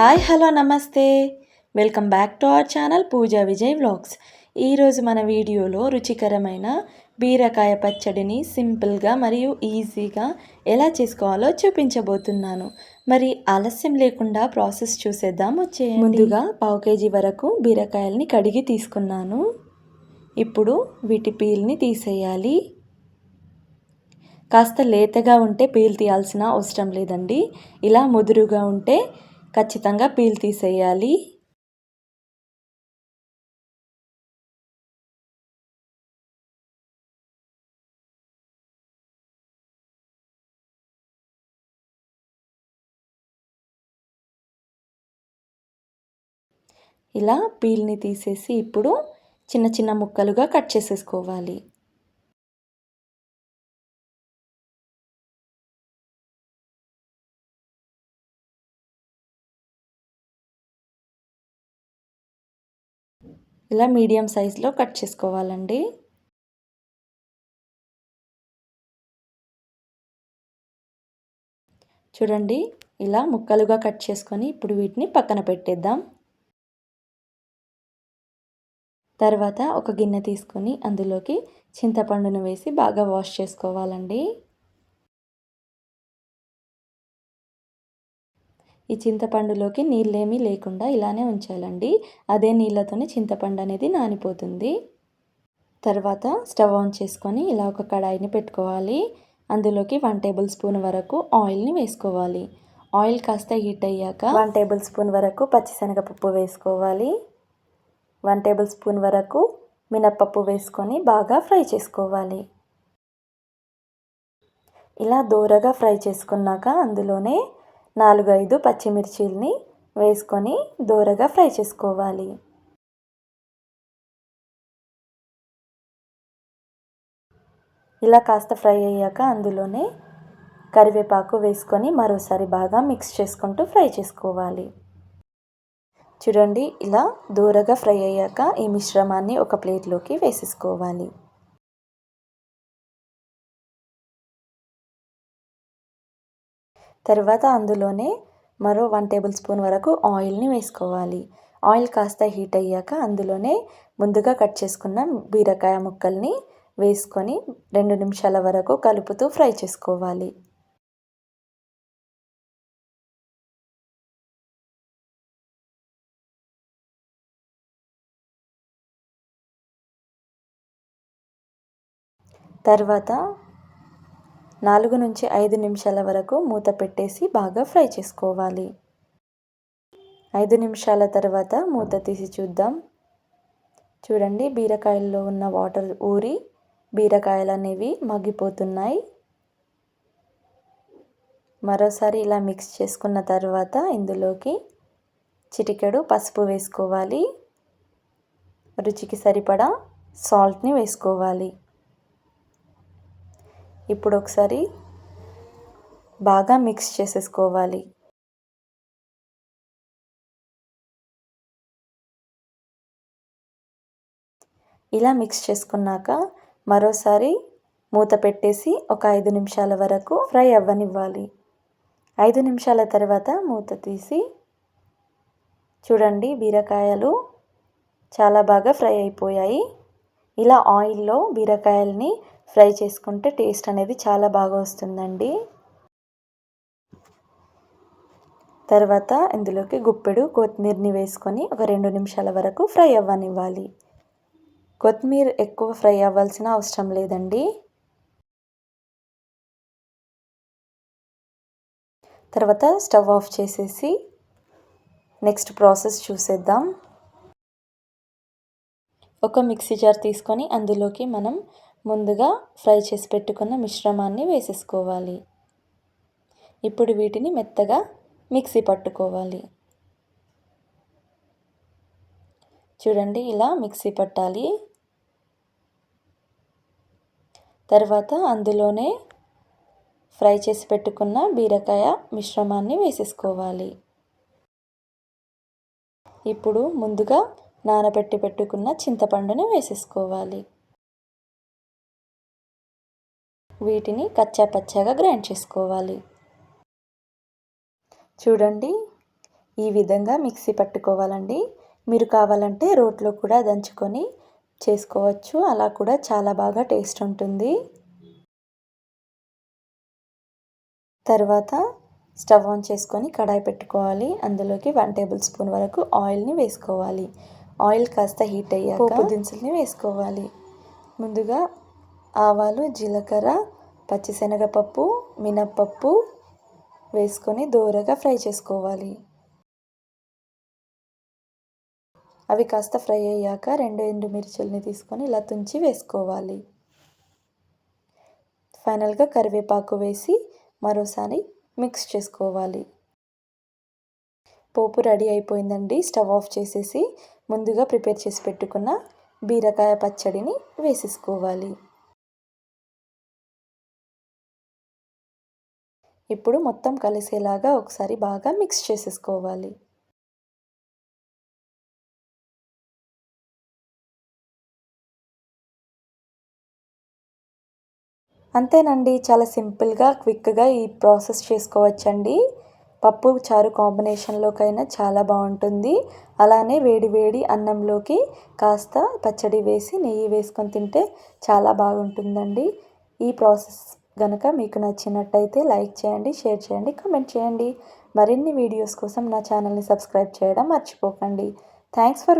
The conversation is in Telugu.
హాయ్ హలో నమస్తే. Welcome back to our channel Pooja Vijay vlogs. ఈరోజు మన వీడియోలో రుచికరమైన బీరకాయ పచ్చడిని సింపుల్గా మరియు ఈజీగా ఎలా చేసుకోవాలో చూపించబోతున్నాను. మరి ఆలస్యం లేకుండా ప్రాసెస్ చూసేద్దాం వచ్చే ముందుగా పావు కేజీ వరకు బీరకాయల్ని కడిగి తీసుకున్నాను. ఇప్పుడు వీటి పీల్ని తీసేయాలి. కాస్త లేతగా ఉంటే పీల్ తీయాల్సిన అవసరం లేదండి. ఇలా ముదురుగా ఉంటే ఖచ్చితంగా పీల్ తీసేయాలి. ఇలా పీల్ని తీసేసి ఇప్పుడు చిన్న చిన్న ముక్కలుగా కట్ చేసేసుకోవాలి. ఇలా మీడియం సైజులో కట్ చేసుకోవాలండి. చూడండి ఇలా ముక్కలుగా కట్ చేసుకొని ఇప్పుడు వీటిని పక్కన పెట్టేద్దాం. తర్వాత ఒక గిన్నె తీసుకొని అందులోకి చింతపండును వేసి బాగా వాష్ చేసుకోవాలండి. ఈ చింతపండులోకి నీళ్ళేమీ లేకుండా ఇలానే ఉంచాలండి. అదే నీళ్ళతోనే చింతపండు అనేది నానిపోతుంది. తర్వాత స్టవ్ ఆన్ చేసుకొని ఇలా ఒక కడాయిని పెట్టుకోవాలి. అందులోకి వన్ టేబుల్ స్పూన్ వరకు ఆయిల్ని వేసుకోవాలి. ఆయిల్ కాస్త హీట్ అయ్యాక వన్ టేబుల్ స్పూన్ వరకు పచ్చిశనగపప్పు వేసుకోవాలి. వన్ టేబుల్ స్పూన్ వరకు మినప్పప్పు వేసుకొని బాగా ఫ్రై చేసుకోవాలి. ఇలా దూరగా ఫ్రై చేసుకున్నాక అందులోనే నాలుగు ఐదు పచ్చిమిర్చిల్ని వేసుకొని దూరగా ఫ్రై చేసుకోవాలి. ఇలా కాస్త ఫ్రై అయ్యాక అందులోనే కరివేపాకు వేసుకొని మరోసారి బాగా మిక్స్ చేసుకుంటూ ఫ్రై చేసుకోవాలి. చూడండి ఇలా దూరగా ఫ్రై అయ్యాక ఈ మిశ్రమాన్ని ఒక ప్లేట్లోకి వేసేసుకోవాలి. తర్వాత అందులోనే మరో వన్ టేబుల్ స్పూన్ వరకు ఆయిల్ని వేసుకోవాలి. ఆయిల్ కాస్త హీట్ అయ్యాక అందులోనే ముందుగా కట్ చేసుకున్న బీరకాయ ముక్కల్ని వేసుకొని రెండు నిమిషాల వరకు కలుపుతూ ఫ్రై చేసుకోవాలి. తర్వాత నాలుగు నుంచి ఐదు నిమిషాల వరకు మూత పెట్టేసి బాగా ఫ్రై చేసుకోవాలి. ఐదు నిమిషాల తర్వాత మూత తీసి చూద్దాం. చూడండి బీరకాయల్లో ఉన్న వాటర్ ఊరి బీరకాయలు అనేవి మగ్గిపోతున్నాయి. మరోసారి ఇలా మిక్స్ చేసుకున్న తర్వాత ఇందులోకి చిటికెడు పసుపు వేసుకోవాలి. రుచికి సరిపడా సాల్ట్ని వేసుకోవాలి. ఇప్పుడు ఒకసారి బాగా మిక్స్ చేసేసుకోవాలి. ఇలా మిక్స్ చేసుకున్నాక మరోసారి మూత పెట్టేసి ఒక ఐదు నిమిషాల వరకు ఫ్రై అవ్వనివ్వాలి. ఐదు నిమిషాల తర్వాత మూత తీసి చూడండి బీరకాయలు చాలా బాగా ఫ్రై అయిపోయాయి. ఇలా ఆయిల్లో బీరకాయల్ని ఫ్రై చేసుకుంటే టేస్ట్ అనేది చాలా బాగా వస్తుందండి. తర్వాత ఇందులోకి గుప్పెడు కొత్తిమీరని వేసుకొని ఒక రెండు నిమిషాల వరకు ఫ్రై అవ్వనివ్వాలి. కొత్తిమీర ఎక్కువ ఫ్రై అవ్వాల్సిన అవసరం లేదండి. తర్వాత స్టవ్ ఆఫ్ చేసేసి నెక్స్ట్ ప్రాసెస్ చూసేద్దాం. ఒక మిక్సీ జార్ తీసుకొని అందులోకి మనం ముందుగా ఫ్రై చేసి పెట్టుకున్న మిశ్రమాన్ని వేసేసుకోవాలి. ఇప్పుడు వీటిని మెత్తగా మిక్సీ పట్టుకోవాలి. చూడండి ఇలా మిక్సీ పట్టాలి. తర్వాత అందులోనే ఫ్రై చేసి పెట్టుకున్న బీరకాయ మిశ్రమాన్ని వేసేసుకోవాలి. ఇప్పుడు ముందుగా నానబెట్టి పెట్టుకున్న చింతపండుని వేసేసుకోవాలి. వీటిని కచ్చా పచ్చగా గ్రైండ్ చేసుకోవాలి. చూడండి ఈ విధంగా మిక్సీ పట్టుకోవాలండి. మీరు కావాలంటే రోట్లో కూడా దంచుకొని చేసుకోవచ్చు. అలా కూడా చాలా బాగా టేస్ట్ ఉంటుంది. తర్వాత స్టవ్ ఆన్ చేసుకొని కడాయి పెట్టుకోవాలి. అందులోకి వన్ టేబుల్ స్పూన్ వరకు ఆయిల్ని వేసుకోవాలి. ఆయిల్ కాస్త హీట్ అయ్యాక పోపు దినుసుల్ని వేసుకోవాలి. ముందుగా ఆవాలు జీలకర్ర పచ్చిశనగపప్పు మినప్పప్పు వేసుకొని దోరగా ఫ్రై చేసుకోవాలి. అవి కాస్త ఫ్రై అయ్యాక రెండు ఎండు మిర్చుల్ని తీసుకొని ఇలా తుంచి వేసుకోవాలి. ఫైనల్గా కరివేపాకు వేసి మరోసారి మిక్స్ చేసుకోవాలి. పోపు రెడీ అయిపోయిందండి. స్టవ్ ఆఫ్ చేసేసి ముందుగా ప్రిపేర్ చేసి పెట్టుకున్న బీరకాయ పచ్చడిని వేసేసుకోవాలి. ఇప్పుడు మొత్తం కలిసేలాగా ఒకసారి బాగా మిక్స్ చేసేసుకోవాలి. అంతేనండి చాలా సింపుల్గా క్విక్గా ఈ ప్రాసెస్ చేసుకోవచ్చండి. పప్పు చారు కాంబినేషన్లోకైనా చాలా బాగుంటుంది అలానే వేడి వేడి అన్నంలోకి కాస్త పచ్చడి వేసి నెయ్యి వేసుకొని తింటే చాలా బాగుంటుందండి. ఈ ప్రాసెస్ కనుక మీకు నచ్చినట్టయితే లైక్ చేయండి షేర్ చేయండి కమెంట్ చేయండి. మరిన్ని వీడియోస్ కోసం నా ఛానల్ని సబ్స్క్రైబ్ చేయడం మర్చిపోకండి. Thanks for